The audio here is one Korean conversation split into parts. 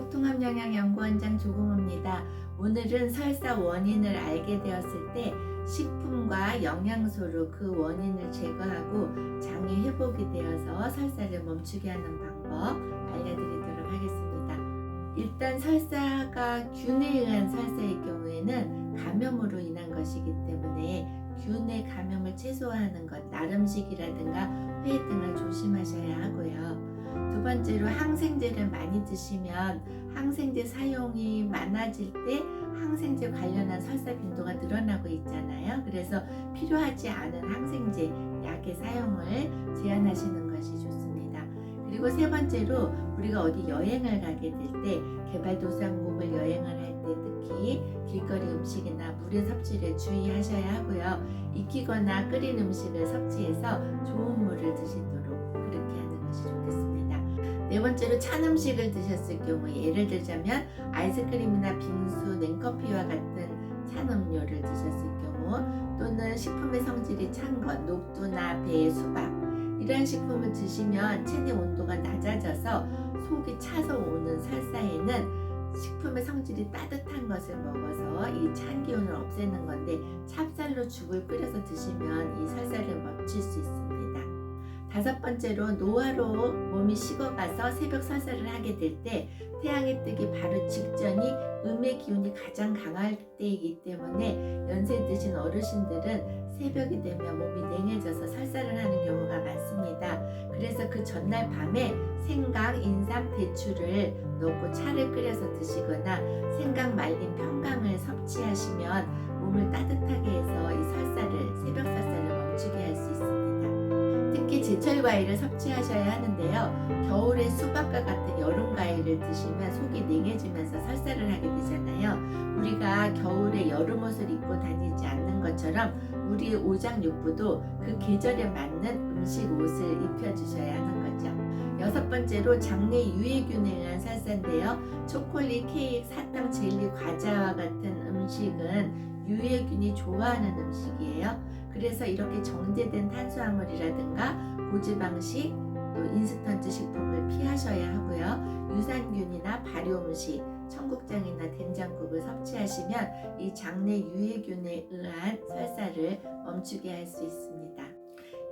한국 통합영양연구원장 조공호입니다. 오늘은 설사 원인을 알게 되었을 때 식품과 영양소로 그 원인을 제거하고 장이 회복이 되어서 설사를 멈추게 하는 방법 알려드리도록 하겠습니다. 일단 설사가 균에 의한 설사의 경우에는 감염으로 인한 것이기 때문에 균의 감염을 최소화하는 것, 나름식이라든가 회 등을 조심하셔야 하고요. 두 번째로 항생제를 많이 드시면 항생제 사용이 많아질 때 항생제 관련한 설사 빈도가 늘어나고 있잖아요. 그래서 필요하지 않은 항생제 약의 사용을 제한하시는. 그리고 세 번째로 우리가 어디 여행을 가게 될 때 개발도상국을 여행을 할 때 특히 길거리 음식이나 물의 섭취를 주의하셔야 하고요. 익히거나 끓인 음식을 섭취해서 좋은 물을 드시도록 그렇게 하는 것이 좋겠습니다. 네 번째로 찬 음식을 드셨을 경우 예를 들자면 아이스크림이나 빙수, 냉커피와 같은 찬 음료를 드셨을 경우 또는 식품의 성질이 찬 것, 녹두나 배, 수박 이러한 식품을 드시면 체내 온도가 낮아져서 속이 차서 오는 설사에는 식품의 성질이 따뜻한 것을 먹어서 이 찬 기운을 없애는 건데 찹쌀로 죽을 끓여서 드시면 이 설사를 멈출 수 있습니다. 다섯 번째로 노화로 몸이 식어가서 새벽 설사를 하게 될 때 태양이 뜨기 바로 직전이 음의 기운이 가장 강할 때이기 때문에 연세 드신 어르신들은 새벽이 되면 몸이 냉해져서 설사를 하는 경우가 많습니다. 그래서 그 전날 밤에 생강, 인삼, 대추를 넣고 차를 끓여서 드시거나 생강 말린 평강을 섭취하시면 몸을 따뜻하게 해서 이 설사를 새벽 설사를 멈추게 할 수 있습니다. 제철 과일을 섭취하셔야 하는데요. 겨울에 수박과 같은 여름 과일을 드시면 속이 냉해지면서 설사를 하게 되잖아요. 우리가 겨울에 여름 옷을 입고 다니지 않는 것처럼 우리의 오장육부도 그 계절에 맞는 음식 옷을 입혀주셔야 하는 거죠. 여섯 번째로 장내 유해균에 의한 설사인데요. 초콜릿, 케이크, 사탕, 젤리, 과자와 같은 음식은 유해균이 좋아하는 음식이에요. 그래서 이렇게 정제된 탄수화물이라든가 고지방식 또 인스턴트 식품을 피하셔야 하고요. 유산균이나 발효 음식, 청국장이나 된장국을 섭취하시면 이 장내 유해균에 의한 설사를 멈추게 할 수 있습니다.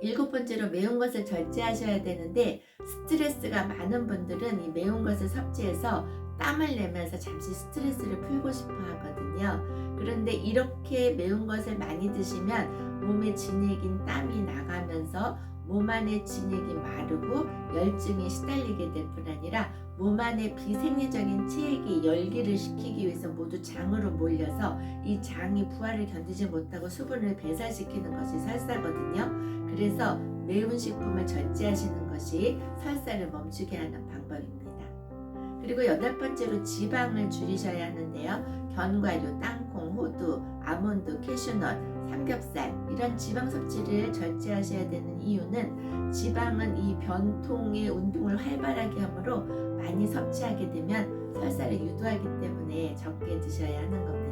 일곱 번째로 매운 것을 절제하셔야 되는데 스트레스가 많은 분들은 이 매운 것을 섭취해서 땀을 내면서 잠시 스트레스를 풀고 싶어 하거든요. 그런데 이렇게 매운 것을 많이 드시면 몸에 진액인 땀이 나가면서 몸 안의 진액이 마르고 열증에 시달리게 될 뿐 아니라 몸 안에 비생리적인 체액이 열기를 식히기 위해서 모두 장으로 몰려서 이 장이 부하를 견디지 못하고 수분을 배설시키는 것이 설사거든요. 그래서 매운 식품을 절제하시는 것이 설사를 멈추게 하는 방법입니다. 그리고 여덟 번째로 지방을 줄이셔야 하는데요. 견과류, 땅콩, 호두, 아몬드, 캐슈넛, 삼겹살 이런 지방 섭취를 절제하셔야 되는 이유는 지방은 이 변통의 운동을 활발하게 하므로 많이 섭취하게 되면 설사를 유도하기 때문에 적게 드셔야 하는 겁니다.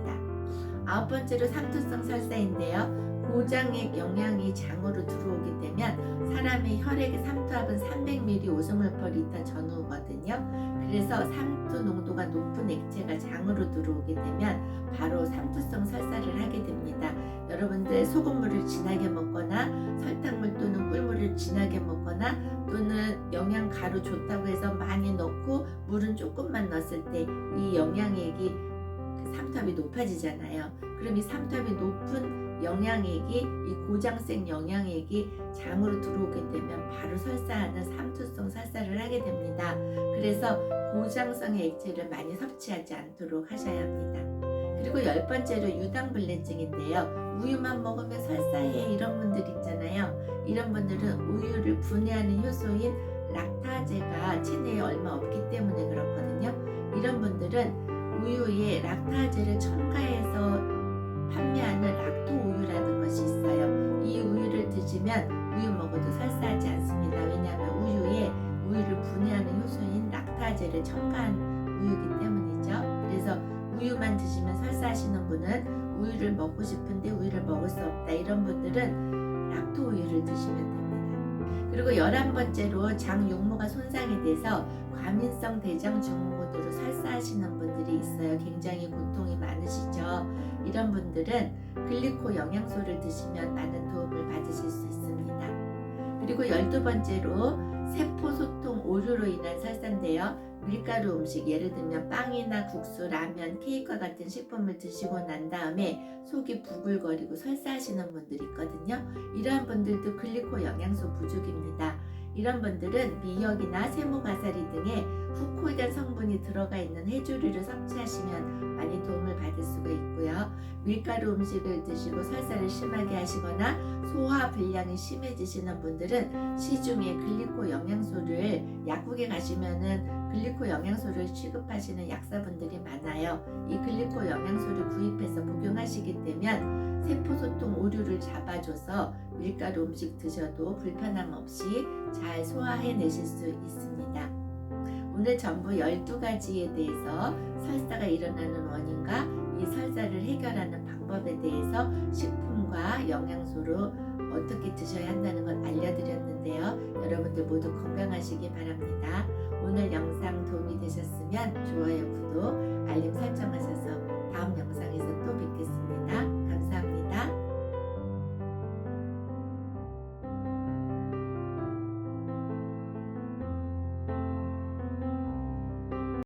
아홉 번째로 삼투성 설사인데요. 고장액 영양이 장으로 들어오게 되면 사람의 혈액의 삼투압은 300ml 오스몰 퍼 리터 전후거든요. 그래서 삼투 농도가 높은 액체가 장으로 들어오게 되면 바로 삼투성 설사를 하게 됩니다. 여러분들 소금물을 진하게 먹거나 설탕물 또는 꿀물을 진하게 먹거나 또는 영양 가루 좋다고 해서 많이 넣고 물은 조금만 넣었을 때 이 영양액이 그 삼투압이 높아지잖아요. 그럼 이 삼투압이 높은 영양액이 이 고장성 영양액이 장으로 들어오게 되면 바로 설사하는 삼투성 설사를 하게 됩니다. 그래서 고장성의 액체를 많이 섭취하지 않도록 하셔야 합니다. 그리고 열 번째로 유당불내증인데요. 우유만 먹으면 설사해 이런 분들 있잖아요. 이런 분들은 우유를 분해하는 효소인 락타제가 체내에 얼마 없기 때문에 그렇거든요. 이런 분들은 우유에 락타제를 첨가해서 판매하는 락토 우유라는 것이 있어요. 이 우유를 드시면 우유 먹어도 설사하지 않습니다. 왜냐하면 우유에 우유를 분해하는 효소인 락타제를 첨가한 우유이기 때문이죠. 그래서 우유만 드시면 설사하시는 분은 우유를 먹고 싶은데 우유를 먹을 수 없다. 이런 분들은 락토 우유를 드시면 됩니다. 그리고 열한 번째로 장 용모가 손상이 돼서 과민성 대장 증후군 설사하시는 설사하시는 분들이 있어요. 굉장히 고통이 많으시죠. 이런 분들은 글리코 영양소를 드시면 많은 도움을 받으실 수 있습니다. 그리고 열두 번째로 세포 소통 오류로 인한 설사인데요. 밀가루 음식 예를 들면 빵이나 국수, 라면, 케이크와 같은 식품을 드시고 난 다음에 속이 부글거리고 설사하시는 분들이 있거든요. 이러한 분들도 글리코 영양소 부족입니다. 이런 분들은 미역이나 세모가사리 등의 후코이단 성분이 들어가 있는 해조류를 섭취하시면 많이 도움을 받을 수가 있고요. 밀가루 음식을 드시고 설사를 심하게 하시거나 소화 불량이 심해지시는 분들은 시중에 글리코 영양소를 약국에 가시면은 글리코 영양소를 취급하시는 약사분들이 많아요. 이 글리코 영양소를 구입해서 복용하시게 되면 세포소통 오류를 잡아줘서 밀가루 음식 드셔도 불편함 없이 잘 소화해내실 수 있습니다. 오늘 전부 12가지에 대해서 설사가 일어나는 원인과 이 설사를 해결하는 방법에 대해서 식품과 영양소로 어떻게 드셔야 한다는 걸 알려드렸는데요. 여러분들 모두 건강하시기 바랍니다. 오늘 영상 도움이 되셨으면 좋아요, 구독, 알림 설정하셔서